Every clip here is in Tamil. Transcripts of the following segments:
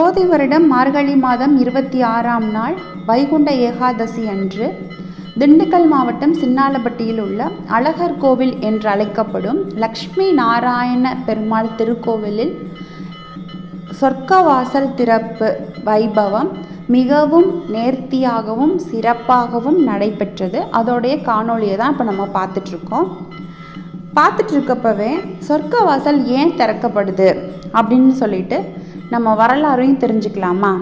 கோதை வருடம் மார்கழி மாதம் இருபத்தி ஆறாம் நாள் வைகுண்ட ஏகாதசி அன்று திண்டுக்கல் மாவட்டம் சின்னாலப்பட்டியில் உள்ள அழகர் கோவில் என்று அழைக்கப்படும் லக்ஷ்மி நாராயண பெருமாள் திருக்கோவிலில் சொர்க்கவாசல் திறப்பு வைபவம் மிகவும் நேர்த்தியாகவும் சிறப்பாகவும் நடைபெற்றது. அதோடைய காணொளியை தான் இப்போ நம்ம பார்த்துட்ருக்கோம். பார்த்துட்ருக்கப்பவே சொர்க்கவாசல் ஏன் திறக்கப்படுது அப்படின்னு சொல்லிட்டு நம்ம வரலாறையும் தெரிஞ்சுக்கலாமா?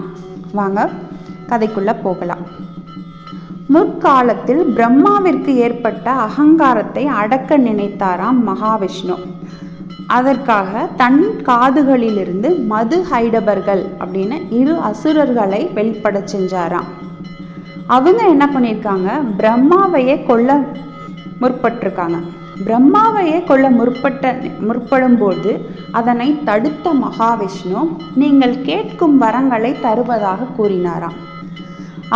வாங்க கதைக்குள்ளே போகலாம். முற்காலத்தில் பிரம்மாவிற்கு ஏற்பட்ட அகங்காரத்தை அடக்க நினைத்தாராம் மகாவிஷ்ணு. அதற்காக தன் காதுகளிலிருந்து மது ஹைடபர்கள் அப்படின்னு இரு அசுரர்களை வெளிப்பட செஞ்சாராம். அவங்க என்ன பண்ணியிருக்காங்க? பிரம்மாவையே கொல்ல முற்பட்டிருக்காங்க. பிரம்மாவையே கொல்ல முற்பட்ட முற்படும்போது அதனை தடுத்த மகாவிஷ்ணு நீங்கள் கேட்கும் வரங்களை தருவதாக கூறினாராம்.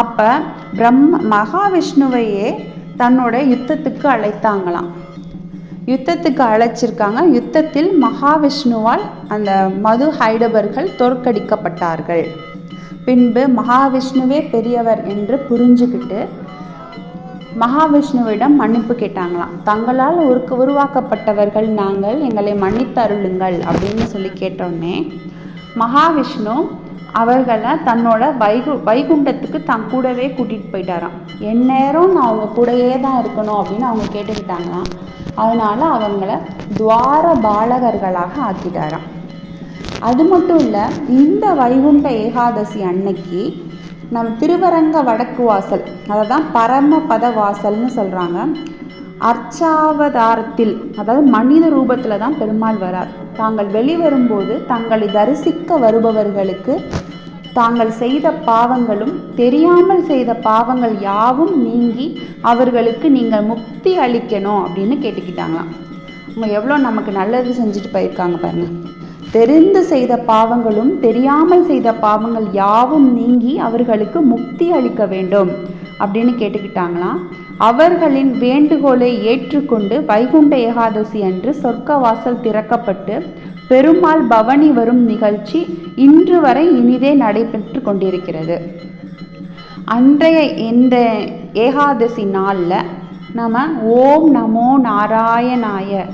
அப்போ பிரம்ம மகாவிஷ்ணுவையே தன்னோட யுத்தத்துக்கு அழைத்தாங்களாம். யுத்தத்துக்கு அழைச்சிருக்காங்க. யுத்தத்தில் மகாவிஷ்ணுவால் அந்த மது ஹைடபர்கள் தோற்கடிக்கப்பட்டார்கள். பின்பு மகாவிஷ்ணுவே பெரியவர் என்று புரிஞ்சுக்கிட்டு மகாவிஷ்ணுவிடம் மன்னிப்பு கேட்டாங்களாம். தங்களால் உருக்கு உருவாக்கப்பட்டவர்கள் நாங்கள் எங்களை மன்னித்தருளுங்கள் அப்படின்னு சொல்லி கேட்டோடனே மகாவிஷ்ணு அவர்களை தன்னோட வைகு வைகுண்டத்துக்கு தன் கூடவே கூட்டிகிட்டு போயிட்டாராம். எந்நேரம் நான் அவங்க கூடயே தான் இருக்கணும் அப்படின்னு அவங்க கேட்டுக்கிட்டாங்களாம். அதனால் அவங்கள துவார பாலகர்களாக ஆக்கிட்டாராம். அது மட்டும் இல்லை இந்த வைகுண்ட ஏகாதசி அன்னைக்கு நம்ம திருவரங்க வடக்கு வாசல் அதை தான் பரமபத வாசல்னு சொல்கிறாங்க அர்ச்சாவதாரத்தில் அதாவது மனித ரூபத்தில் தான் பெருமாள் வரார். தாங்கள் வெளிவரும்போது தங்களை தரிசிக்க வருபவர்களுக்கு தாங்கள் செய்த பாவங்களும் தெரியாமல் செய்த பாவங்கள் யாவும் நீங்கி அவர்களுக்கு நீங்கள் முக்தி அளிக்கணும் அப்படின்னு கேட்டுக்கிட்டாங்களாம். அவங்க எவ்வளோ நமக்கு நல்லது செஞ்சுட்டு போயிருக்காங்க பாருங்கள் தெரிந்து செய்த பாவங்களும் தெரியாமல் செய்த பாவங்கள் யாவும் நீங்கி அவர்களுக்கு முக்தி அளிக்க வேண்டும் அப்படின்னு கேட்டுக்கிட்டாங்களாம் அவர்களின் வேண்டுகோளை ஏற்றுக்கொண்டு வைகுண்ட ஏகாதசி அன்று சொர்க்க வாசல் திறக்கப்பட்டு பெருமாள் பவனி வரும் நிகழ்ச்சி இன்று வரை இனிதே நடைபெற்று கொண்டிருக்கிறது. அன்றைய இந்த ஏகாதசி நாளில் நம்ம ஓம் நமோ நாராயணாய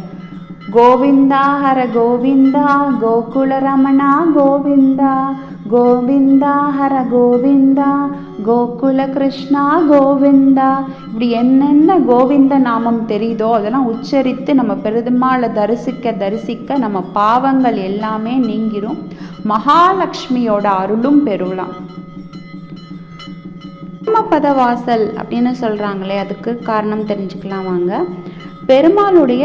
கோவிந்தா ஹர கோவிந்தா கோகுலரமணா கோவிந்தா கோவிந்தா ஹர கோவிந்தா கோகுல கிருஷ்ணா கோவிந்தா இப்படி என்னென்ன கோவிந்த நாமம் தெரியுதோ அதெல்லாம் உச்சரித்து நம்ம பெருமாளை தரிசிக்க தரிசிக்க நம்ம பாவங்கள் எல்லாமே நீங்கிரும் மகாலட்சுமியோட அருளும் பெறலாம் பதவாசல் அப்படின்னு சொல்கிறாங்களே அதுக்கு காரணம் தெரிஞ்சுக்கலாம் வாங்க. பெருமாளுடைய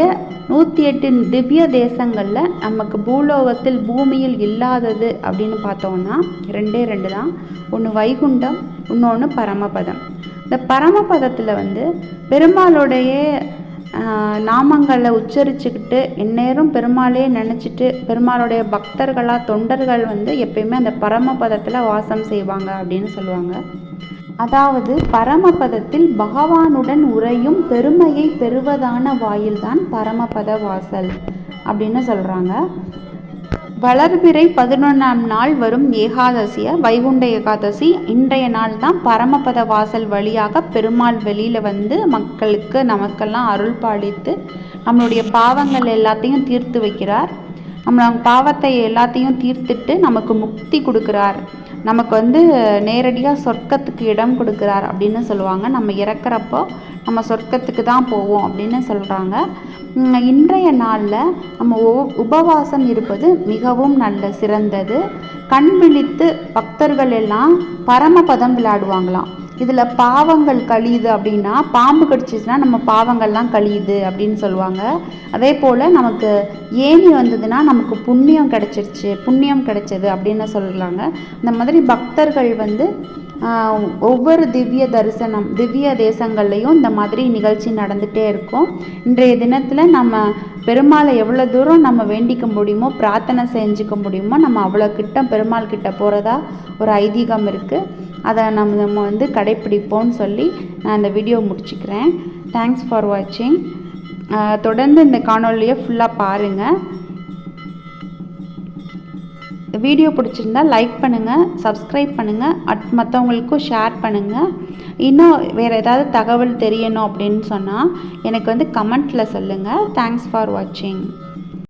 நூற்றி எட்டு திவ்ய தேசங்களில் நமக்கு பூலோகத்தில் பூமியில் இல்லாதது அப்படின்னு பார்த்தோம்னா ரெண்டே ரெண்டு தான். ஒன்று வைகுண்டம் இன்னொன்று பரமபதம். இந்த பரமபதத்தில் வந்து பெருமாளுடைய நாமங்களை உச்சரிச்சுக்கிட்டு எந்நேரம் பெருமாளே நினச்சிட்டு பெருமாளுடைய பக்தர்களாக தொண்டர்கள் வந்து எப்பயுமே அந்த பரமபதத்தில் வாசம் செய்வாங்க அப்படின்னு சொல்லுவாங்க. அதாவது பரமபதத்தில் பகவானுடன் உறையும் பெருமையை பெறுவதான வாயில்தான் பரமபத வாசல் அப்படின்னு சொல்கிறாங்க வளர்பிறை பதினொன்றாம் நாள் வரும் ஏகாதசிய வைகுண்ட ஏகாதசி இன்றைய நாள் தான் பரமபத வாசல் வழியாக பெருமாள் வெளியில் வந்து மக்களுக்கு நமக்கெல்லாம் அருள் பாலித்து நம்மளுடைய பாவங்கள் எல்லாத்தையும் தீர்த்து வைக்கிறார். நம்ம பாவத்தை எல்லாத்தையும் தீர்த்துட்டு நமக்கு முக்தி கொடுக்குறார். நமக்கு வந்து நேரடியாக சொர்க்கத்துக்கு இடம் கொடுக்குறார் அப்படின்னு சொல்லுவாங்க. நம்ம இறக்குறப்போ நம்ம சொர்க்கத்துக்கு தான் போவோம் அப்படின்னு சொல்கிறாங்க இன்றைய நாளில் நம்ம உபவாசம் இருப்பது மிகவும் நல்ல சிறந்தது. கண் விழித்து பக்தர்கள் எல்லாம் பரமபதம் விளையாடுவாங்களாம். இதில் பாவங்கள் கழியுது அப்படின்னா பாம்பு கடிச்சிச்சுன்னா நம்ம பாவங்கள்லாம் கழியுது அப்படின்னு சொல்லுவாங்க. அதே போல் நமக்கு ஏணி வந்ததுன்னா நமக்கு புண்ணியம் கிடச்சிருச்சு புண்ணியம் கிடைச்சது அப்படின்னு சொல்லலாங்க இந்த மாதிரி பக்தர்கள் வந்து ஒவ்வொரு திவ்ய தரிசனம் திவ்ய தேசங்கள்லையும் இந்த மாதிரி நிகழ்ச்சி நடந்துகிட்டே இருக்கும். இன்றைய தினத்தில் நம்ம பெருமாளை எவ்வளோ தூரம் நம்ம வேண்டிக்க முடியுமோ பிரார்த்தனை செஞ்சுக்க முடியுமோ நம்ம அவ்வளோ கிட்ட பெருமாள் கிட்ட போகிறதா ஒரு ஐதீகம் இருக்குது அதை நம்ம நம்ம வந்து கடைப்பிடிப்போம்னு சொல்லி நான் இந்த வீடியோ முடிச்சுக்கிறேன். தேங்க்ஸ் ஃபார் வாட்சிங் தொடர்ந்து இந்த காணொலியை ஃபுல்லாக பாருங்கள் வீடியோ பிடிச்சிருந்தா லைக் பண்ணுங்கள் சப்ஸ்கிரைப் பண்ணுங்கள் அட் மற்றவங்களுக்கும் ஷேர் பண்ணுங்கள் இன்னும் வேறு ஏதாவது தகவல் தெரியணும் அப்படின்னு சொன்னால் எனக்கு வந்து கமெண்ட்டில் சொல்லுங்கள் தேங்க்ஸ் ஃபார் வாட்சிங்